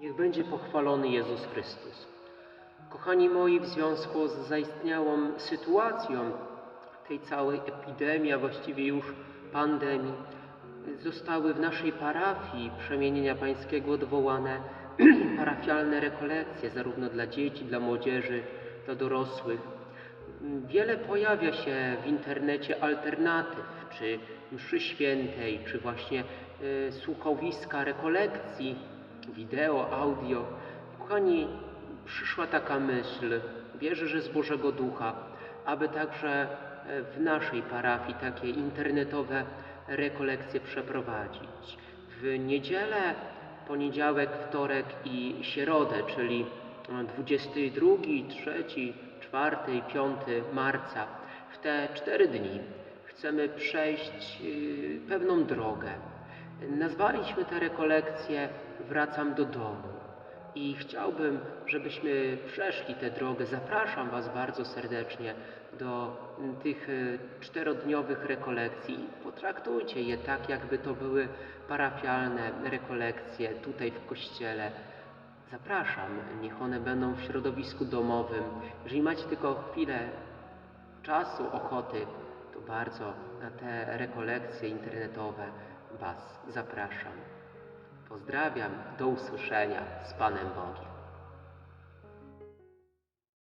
Niech będzie pochwalony Jezus Chrystus. Kochani moi, w związku z zaistniałą sytuacją tej całej epidemii, a właściwie już pandemii, zostały w naszej parafii przemienienia pańskiego odwołane parafialne rekolekcje, zarówno dla dzieci, dla młodzieży, dla dorosłych. Wiele pojawia się w internecie alternatyw, czy mszy świętej, czy właśnie y, słuchowiska rekolekcji, wideo, audio. Kochani, przyszła taka myśl, wierzę, że z Bożego Ducha, aby także e, w naszej parafii takie internetowe rekolekcje przeprowadzić. W niedzielę, poniedziałek, wtorek i środę, czyli 22, 3, 4 i 5 marca, w te cztery dni chcemy przejść y, pewną drogę. Nazwaliśmy te rekolekcje Wracam do domu. I chciałbym, żebyśmy przeszli tę drogę. Zapraszam Was bardzo serdecznie do tych y, czterodniowych rekolekcji. Potraktujcie je tak, jakby to były parafialne rekolekcje tutaj w kościele. Zapraszam, niech one będą w środowisku domowym. Jeżeli macie tylko chwilę czasu, ochoty, to bardzo na te rekolekcje internetowe Was zapraszam. Pozdrawiam, do usłyszenia z Panem Bogiem.